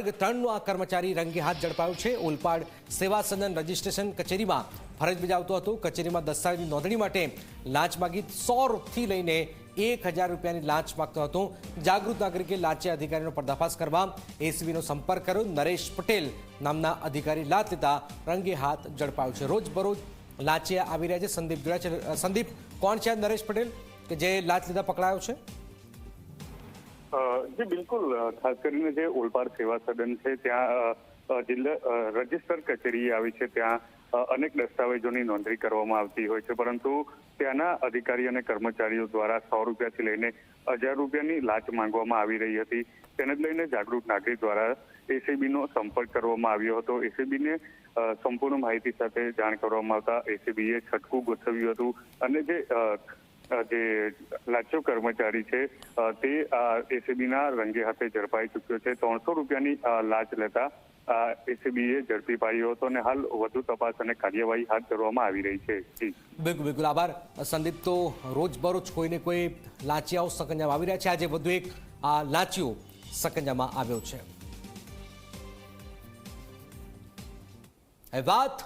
વર્ગ ત્રણનો આ કર્મચારી રંગે હાથ ઝડપાયો છે. ઓલપાડ સેવા સદન રજિસ્ટ્રેશન કચેરીમાં ફરજ બજાવતો હતો. કચેરીમાં દસ્તાવેજની નોંધણી માટે લાંચ માગી સો રૂપથી લઈને એક હજાર રૂપિયાની લાંચ માગતો હતો. જાગૃત નાગરિકે લાંચે અધિકારીનો પર્દાફાશ કરવા એસીબીનો સંપર્ક કર્યો. નરેશ પટેલ નામના અધિકારી લાંચ લેતા રંગે હાથ ઝડપાયો છે. રોજબરોજ લાંચે આવી રહ્યા છે. સંદીપ જોડાયા છે. સંદીપ, કોણ છે નરેશ પટેલ? કે જે લાંચ લેતા પકડાયો છે? જી, બિલકુલ. ખાસ કરીને જે ઓલપાડ સેવા સદન છે, ત્યાં જિલ્લા રજિસ્ટર કચેરી આવી છે, ત્યાં અનેક દસ્તાવેજોની નોંધણી કરવામાં આવતી હોય છે, પરંતુ ત્યાંના અધિકારી અને કર્મચારીઓ દ્વારા સો રૂપિયાથી લઈને હજાર રૂપિયાની લાંચ માંગવામાં આવી રહી હતી. તેને જ લઈને જાગૃત નાગરિક દ્વારા એસીબીનો સંપર્ક કરવામાં આવ્યો હતો. એસીબીને સંપૂર્ણ માહિતી સાથે જાણ કરવામાં આવતા એસીબીએ છટકું ગોઠવ્યું હતું અને જે જે લાચો કર્મચારી છે તે એસીબીના રંગે હાથે ઝડપાઈ ચૂક્યો છે. ત્રણસો રૂપિયાની લાચ લેતા એસીબીએ ઝડપી પાડ્યો હતો અને હાલ વધુ તપાસ અને કાર્યવાહી હાથ ધરવામાં આવી રહી છે. બિલકુલ બિલકુલ. આભાર. સંદીપ, તો રોજબરોજ કોઈને કોઈ લાંચિયાઓ, સકંજામાં આવી રહ્યા છે? આજે વધુ એક, આ લાંચિયો સકંજામાં આવ્યો છે. વાત